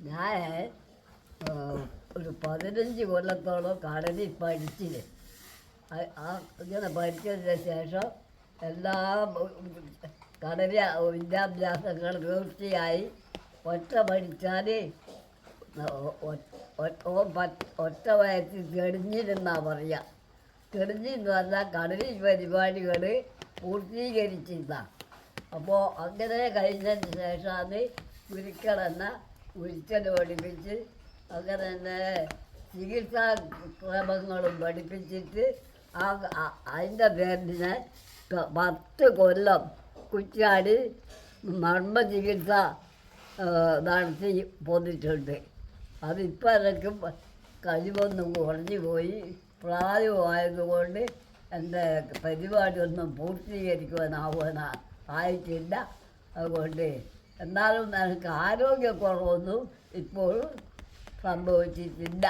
ഞാൻ ഒരു പതിനഞ്ച് കൊല്ലത്തോളം കടലിൽ പഠിച്ചിന് ആ- ആ ഇങ്ങനെ പഠിച്ചതിന് ശേഷം എല്ലാ കടല വിദ്യാഭ്യാസങ്ങൾ തീർച്ചയായി ഒറ്റ പഠിച്ചാൽ ഒറ്റ വയസ്സിൽ തെളിഞ്ഞിരുന്നാ പറയാ. തെളിഞ്ഞിരുന്ന് പറഞ്ഞാൽ കടലിൽ പരിപാടികൾ പൂർത്തീകരിച്ചിരുന്ന അപ്പോൾ അങ്ങനെ കഴിഞ്ഞതിന് ശേഷമാണ് ഗുരുക്കളെന്ന ഗുരുക്കനെ പഠിപ്പിച്ച് അങ്ങനെ തന്നെ ചികിത്സാ ക്രമങ്ങളും പഠിപ്പിച്ചിട്ട് ആ അതിന്റെ പേരിന് പത്ത് കൊല്ലം കുറ്റാടി മർമ്മ ചികിത്സ നടത്തി പോന്നിട്ടുണ്ട്. അതിപ്പോൾ എനിക്ക് കഴിവൊന്നും കുറഞ്ഞു പോയി. പ്രായമായതുകൊണ്ട് എന്റെ പരിപാടിയൊന്നും പൂർത്തീകരിക്കുവാനാവുന്ന ആയിട്ടില്ല. അതുകൊണ്ട് എന്നാലും എനിക്ക് ആരോഗ്യക്കുറവൊന്നും ഇപ്പോൾ സംഭവിച്ചിട്ടില്ല.